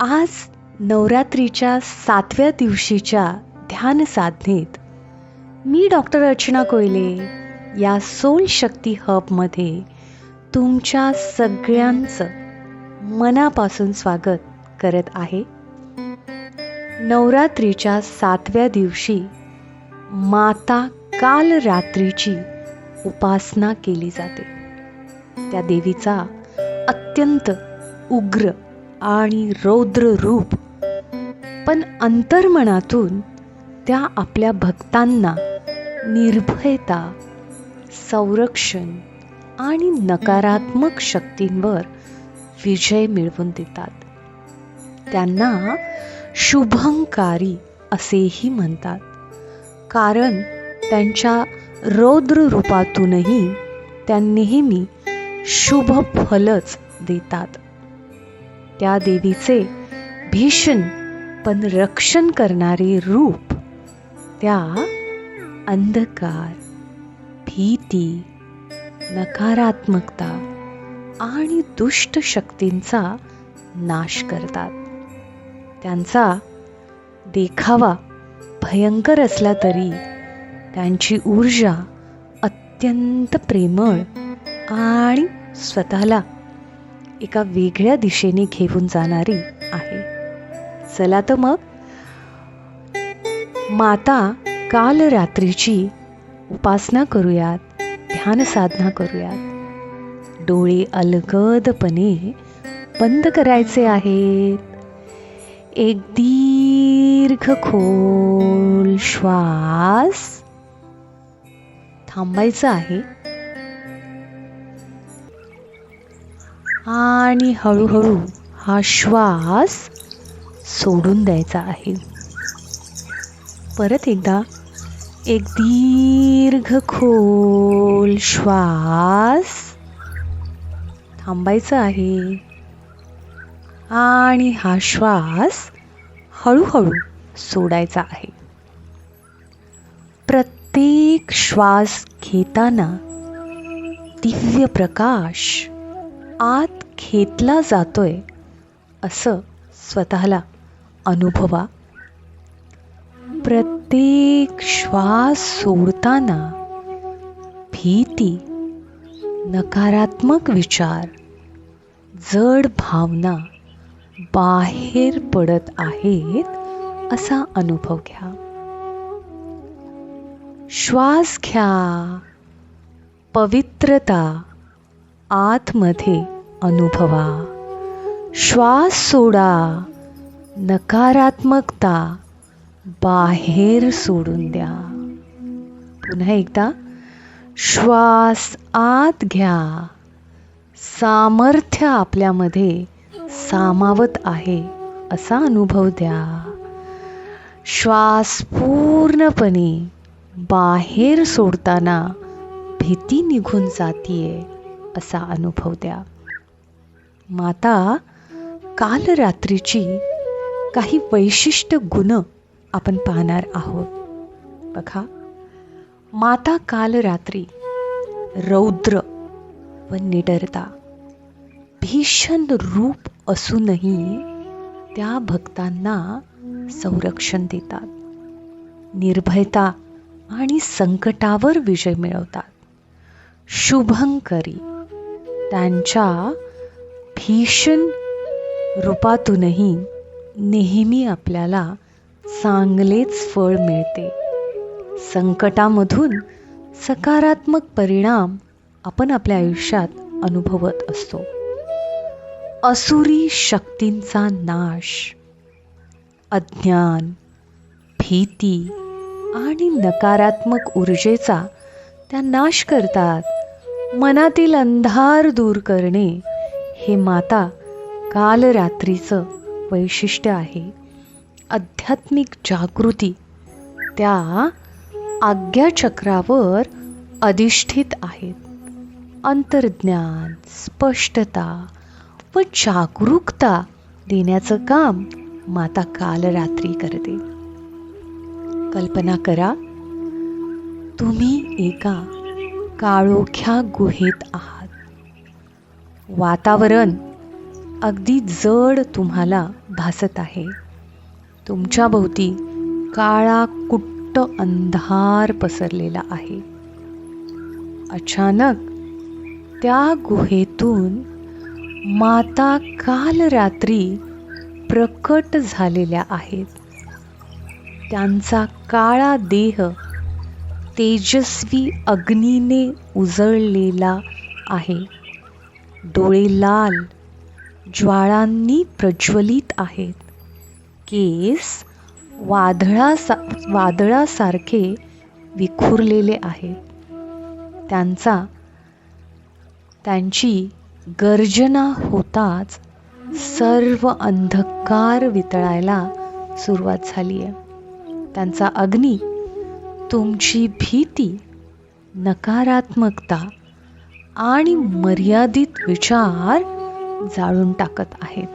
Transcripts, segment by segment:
आज नवरात्रीच्या सातव्या दिवशीच्या ध्यान साधनेत मी डॉक्टर अर्चना कोयले या सोल शक्ती हबमध्ये तुमच्या सगळ्यांचं मनापासून स्वागत करत आहे. नवरात्रीच्या सातव्या दिवशी माता काल रात्रीची उपासना केली जाते. त्या देवीचा अत्यंत उग्र आणि रौद्र रूप. पण अंतर्मनातून त्या आपल्या भक्तांना निर्भयता संरक्षण आणि नकारात्मक शक्तींवर विजय मिळवून देतात. त्यांना शुभंकारी असेही म्हणतात. कारण त्यांच्या रौद्र रूपातूनही त्या नेहमी शुभ फलच देतात. त्या देवीचे भीषण पण रक्षण करणारे रूप त्या अंधकार भीती नकारात्मकता आणि दुष्ट शक्तींचा नाश करतात. त्यांचा देखावा भयंकर असला तरी त्यांची ऊर्जा अत्यंत प्रेमळ आणि स्वतःला एका वेगळ्या दिशेने घेऊन जाणारी आहे. चला तर मग. माता काल रात्रीची उपासना करूयात ध्यान साधना करूयात. डोळे अलगदपणे बंद करायचे आहेत. एक दीर्घ खोल श्वास थांबायचं आहे. आणि हळूहळू हा श्वास सोडून द्यायचा आहे. परत एकदा एक दीर्घ खोल श्वास थांबायचा आहे. आणि हा श्वास हळूहळू सोडायचा आहे. प्रत्येक श्वास घेताना दिव्य प्रकाश आत घेतला जातोय असं स्वतःला अनुभवा. प्रत्येक श्वास सोडताना भीती नकारात्मक विचार जड भावना बाहेर पडत आहेत असा अनुभव घ्या. श्वास घ्या. पवित्रता आतमध्ये अनुभवा. श्वास सोडा. नकारात्मकता बाहेर सोडून द्या. पुन्हा एकदा. श्वास आत घ्या. सामर्थ्य आपल्यामध्ये सामावत आहे असा अनुभव द्या. श्वास पूर्णपणे बाहेर सोडताना भीती निघून जातीये. असा अनुभव द्या. माता काल रात्रीची काही वैशिष्ट्य गुण आपण पाहणार आहोत. बघा माता काल रात्री रौद्र व निडरता भीषण रूप असूनही त्या भक्तांना संरक्षण देतात. निर्भयता आणि संकटावर विजय मिळवतात. शुभंकरी त्यांच्या भीषण रूपातूनही नेहमी आपल्याला चांगलेच फळ मिळते. संकटामधून सकारात्मक परिणाम आपण आपल्या आयुष्यात अनुभवत असतो. असुरी शक्तींचा नाश अज्ञान भीती आणि नकारात्मक ऊर्जेचा त्या नाश करतात. मनातील अंधार दूर करणे हे माता काल रात्रीचं वैशिष्ट्य आहे. आध्यात्मिक जागृती त्या आज्ञाचक्रावर अधिष्ठित आहेत. अंतर्ज्ञान स्पष्टता व जागरूकता देण्याचं काम माता काल रात्री करते. कल्पना करा तुम्ही एका काळोख्या गुहेत आहात. वातावरण अगदी जड तुम्हाला भासत आहे. तुमच्या भोवती काळा कुट्ट अंधार पसरलेला आहे. अचानक त्या गुहेतून माता काल रात्री प्रकट झालेल्या आहेत. त्यांचा काळा देह तेजस्वी अग्नीने उजळलेला आहे. डोळे लाल ज्वाळांनी प्रज्वलित आहेत. केस वादळासा वादळासारखे विखुरलेले आहेत. त्यांचा त्यांची गर्जना होताच सर्व अंधकार वितळायला सुरुवात झाली आहे त्यांचा अग्नी तुमची भीती नकारात्मकता आणि मर्यादित विचार जाळून टाकत आहेत.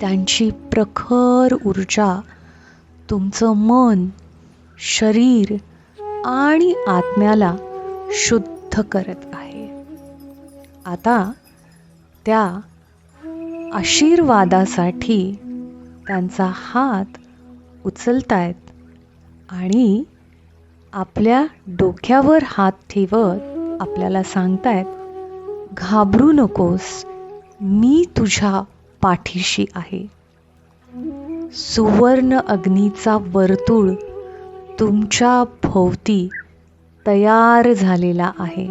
त्यांची प्रखर ऊर्जा तुमचं मन शरीर आणि आत्म्याला शुद्ध करत आहे. आता त्या आशीर्वादासाठी त्यांचा हात उचलतायत. आणि आपल्या डोक्यावर हात ठेवत आपल्याला सांगतायत घाबरू नकोस मी तुझ्या पाठीशी आहे. सुवर्ण अग्नीचा वर्तुळ तुमच्या भोवती तयार झालेला आहे.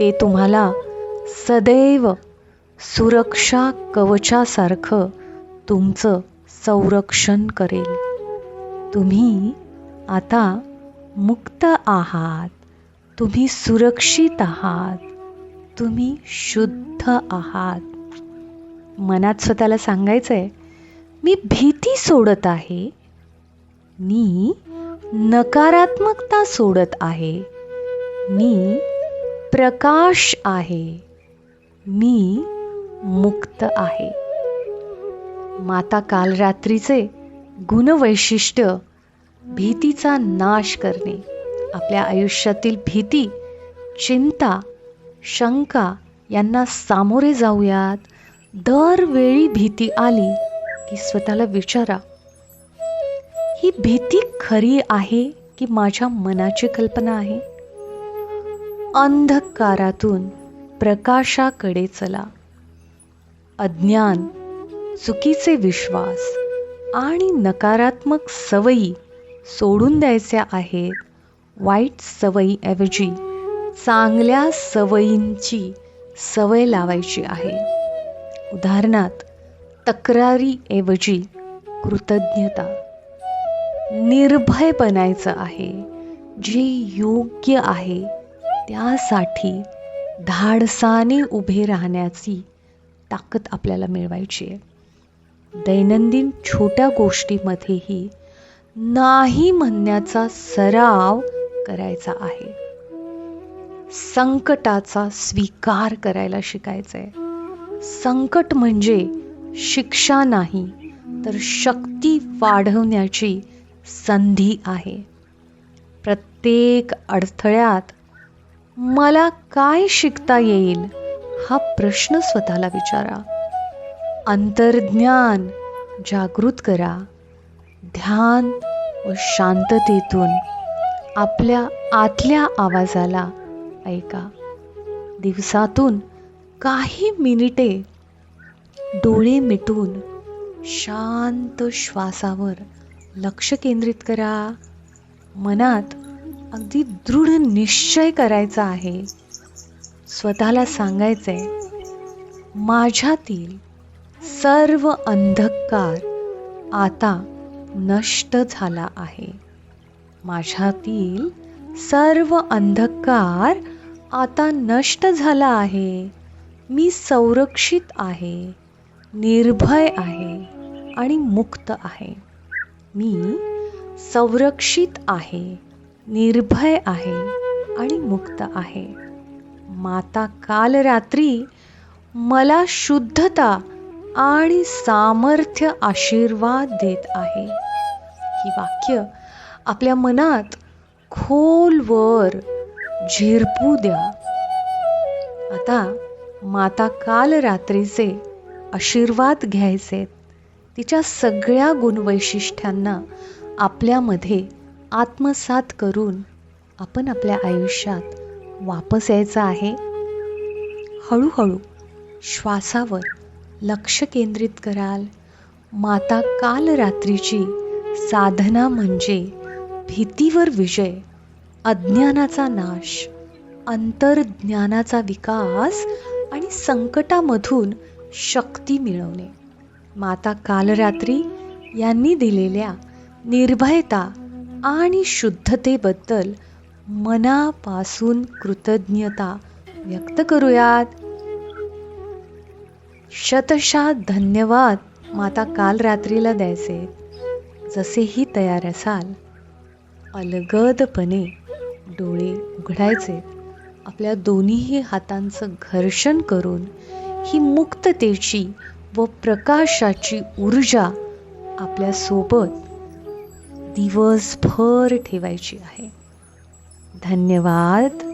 ते तुम्हाला सदैव सुरक्षा कवचासारखं तुमचं संरक्षण करेल. तुम्ही आता मुक्त आहात. तुम्ही सुरक्षित आहात. तुम्ही शुद्ध आहात. मनात स्वतःला सांगायचं आहे मी भीती सोडत आहे. मी नकारात्मकता सोडत आहे. मी प्रकाश आहे. मी मुक्त आहे. माता काल रात्रीचे गुणवैशिष्ट्य भीतीचा नाश करणे. आपल्या आयुष्यातील भीती चिंता शंका यांना सामोरे जाऊयात. दरवेळी भीती आली की स्वतःला विचारा ही भीती खरी आहे की माझ्या मनाची कल्पना आहे? अंधकारातून प्रकाशाकडे चला. अज्ञान चुकीचे विश्वास आणि नकारात्मक सवयी सोडून द्यायच्या आहेत. वाईट सवयीऐवजी चांगल्या सवयींची सवय लावायची आहे. उदाहरणार्थ तक्रारीऐवजी कृतज्ञता. निर्भय बनायचं आहे. जे योग्य आहे त्यासाठी धाडसाने उभे राहण्याची ताकद आपल्याला मिळवायची आहे. दैनंदिन छोट्या गोष्टीमध्येही नाही म्हणण्याचा सराव करायचा आहे. संकटाचा स्वीकार करायला शिकायचं आहे संकट म्हणजे शिक्षा नाही तर शक्ती वाढवण्याची संधी आहे. प्रत्येक अडथळ्यात मला काय शिकता येईल हा प्रश्न स्वतःला विचारा. अंतर्ज्ञान जागृत करा. ध्यान व शांततेतून आपल्या आतल्या आवाजाला ऐका. दिवसातून काही मिनिटे डोळे मिटून शांत श्वासावर लक्ष केंद्रित करा. मनात अगदी दृढ निश्चय करायचा आहे. स्वतःला सांगायचंय माझ्यातील सर्व अंधकार आता नष्ट झाला आहे. माझ्यातील सर्व अंधकार आता नष्ट झाला आहे. मी संरक्षित आहे निर्भय आहे आणि मुक्त आहे. मी संरक्षित आहे निर्भय आहे आणि मुक्त आहे. माता काल रात्री मला शुद्धता आणि सामर्थ्य आशीर्वाद देत आहे. ही वाक्य आपल्या मनात खोलवर झिरपू द्या. आता माता काल रात्रीचे आशीर्वाद घ्यायचे तिच्या सगळ्या गुणवैशिष्ट्यांना आपल्यामध्ये आत्मसात करून आपण आपल्या आयुष्यात वापस यायचं आहे. हळूहळू श्वासावर लक्ष केंद्रित कराल. माता काल रात्रीची साधना म्हणजे भीतीवर विजय अज्ञानाचा नाश अंतर्ज्ञानाचा विकास आणि संकटामधून शक्ती मिळवणे. माता कालरात्री यांनी दिलेल्या निर्भयता आणि शुद्धतेबद्दल मनापासून कृतज्ञता व्यक्त करूयात. शतशा धन्यवाद माता काल रात्रीला द्यायचे. जसेही तयार असाल अलगदपणे डोळे उघडायचे. आपल्या दोन्हीही हातांचं घर्षण करून ही मुक्ततेची व प्रकाशाची ऊर्जा आपल्यासोबत दिवसभर ठेवायची आहे. धन्यवाद.